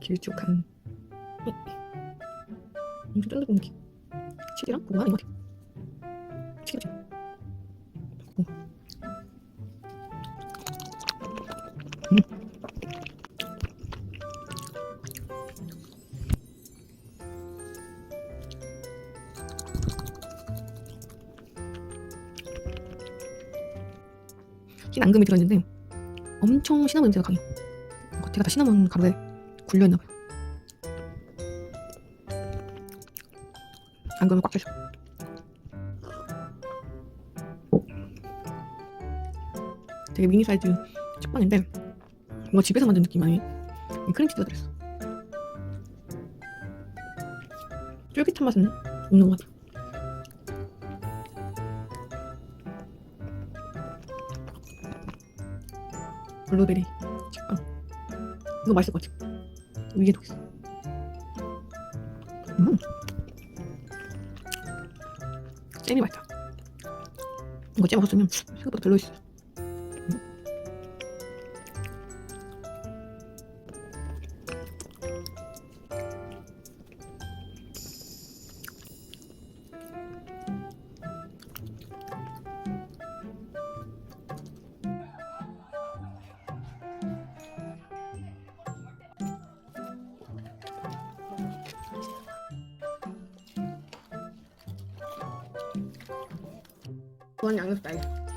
길쭉한. 엄청 쫀득한 느낌 치즈랑? 고구마 이거 같아. 치즈지. 고구마 음. 흰 앙금이 들어있는데 엄청 시나몬 냄새가 강해요 겉에가 다 시나몬 가루에 굴려있나봐요 앙금을 꽉 껴있어 되게 미니 사이즈 식빵인데 뭔가 집에서 만든 느낌 아니에요? 크림치즈가 들어있어. 쫄깃한 맛은 없는 것 같아 블루베리 식빵. 이거 맛있을 것 같아 위에도 있어 음. 잼이 맛있다. 이거 잼 없었으면 생각보다 별로였어 그건 양념 스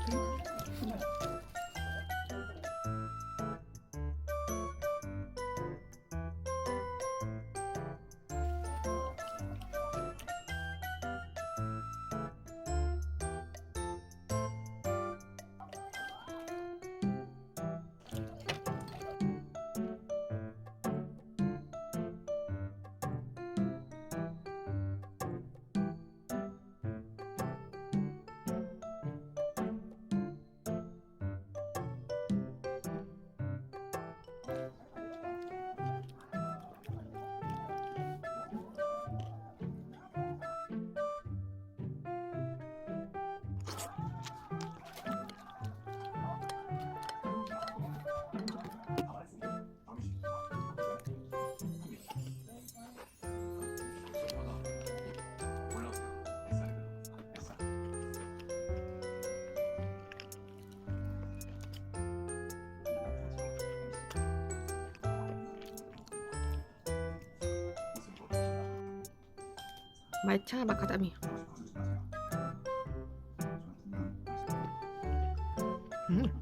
말차 마카다미 음.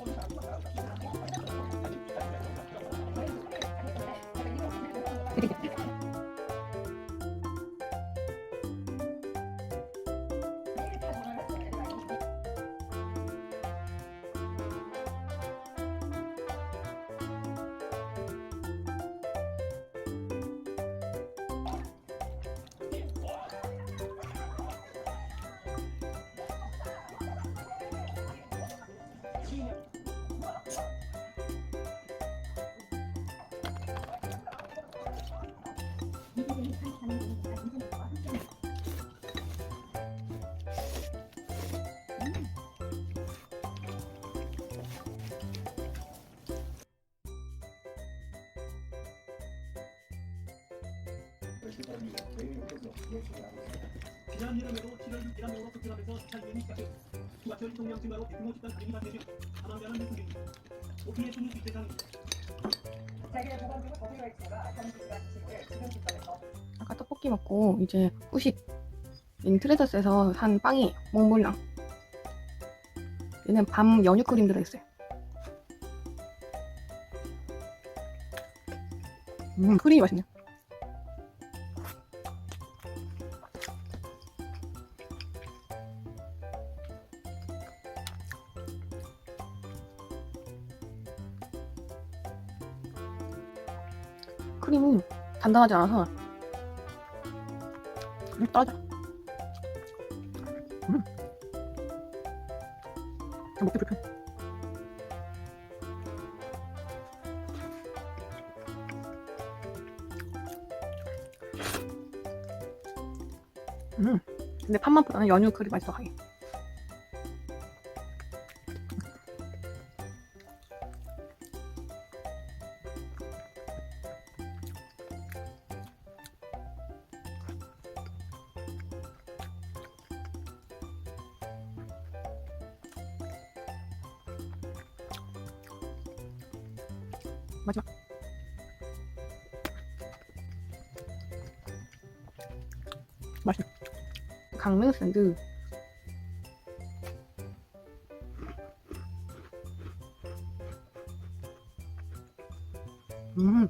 지난 여름에도 7월 계란으로 급격하면서 살균이 시작됐고 휴가철 총량 증가로 대규모 집단 살인이 발생해 사망자는 몇 명입니다. 오피의 순위 뒷대상입니다. 아까 떡볶이 먹고 이제 후식 얘는 트레저스에서 산 빵이 몽블랑. 얘는 밤 연유 크림 들어있어요. 음, 크림이 맛있네. 크 단단하지 않아서 음, 따져. 음. 먹기 불편. 음. 근데 팥맛보다는 연유 크림 맛이 더 강해. 강릉 샌드. 음.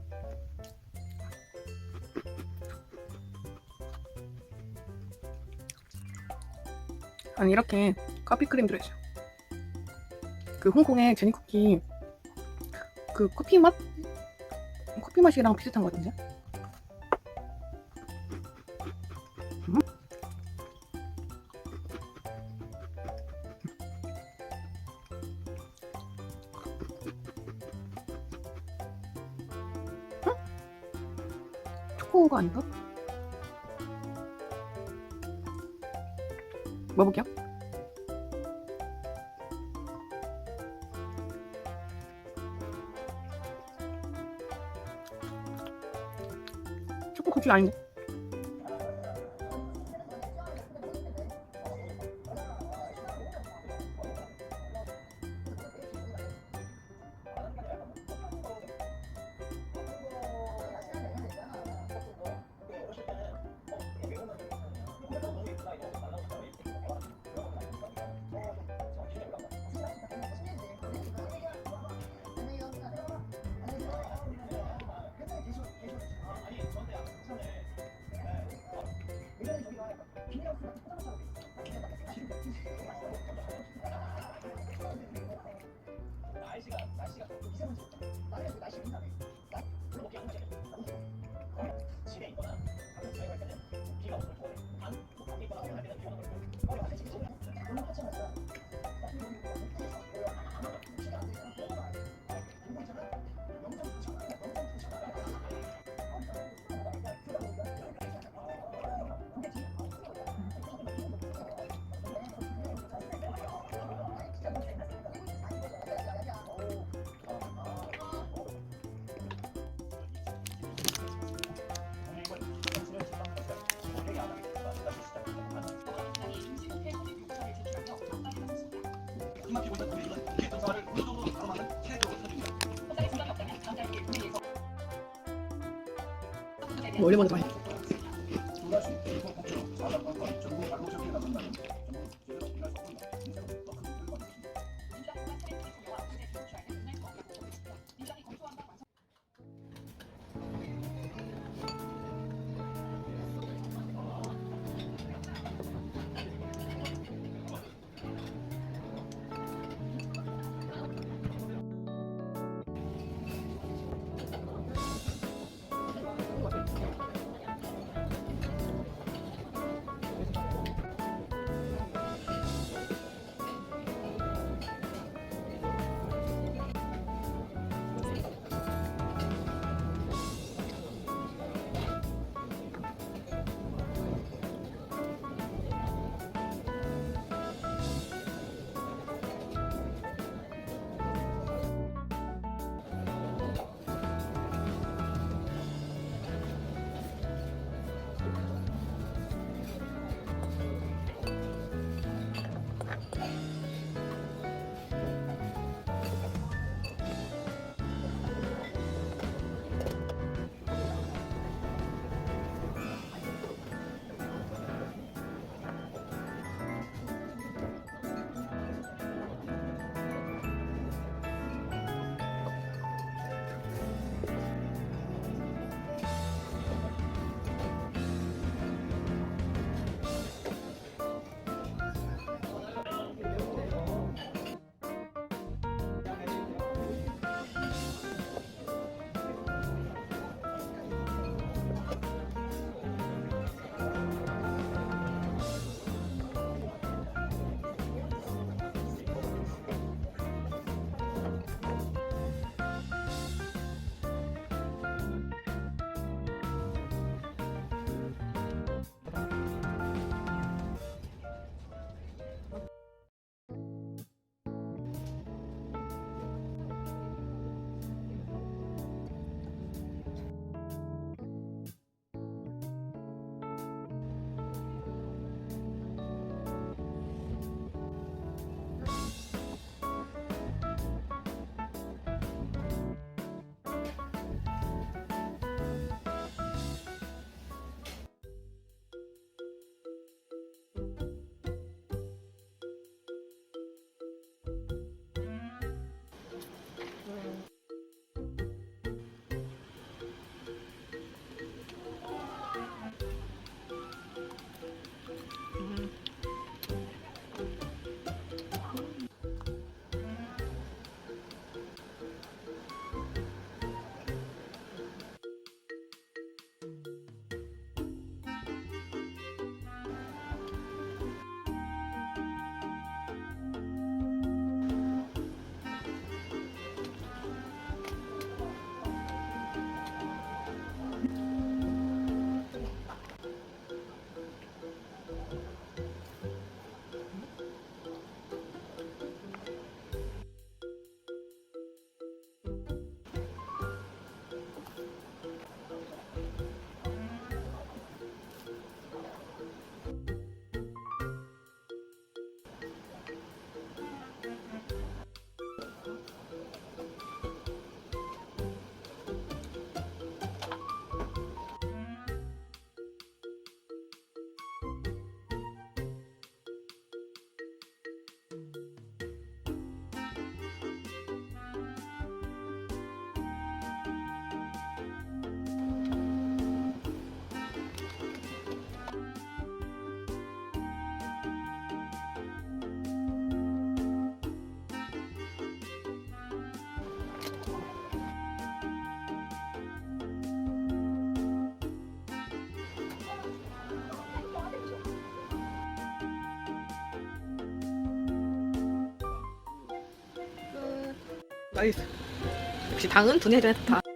아니 이렇게 커피 크림 들어있어요. 그 홍콩의 제니 쿠키 그 커피 맛 커피 맛이랑 비슷한 것 같은데? 19호가 아닌가? 뭐 먹어볼게요. 초코 쿠키 아닌가? 뭐 원래 먼저 많이. 나이스. 역시 당은 좋다.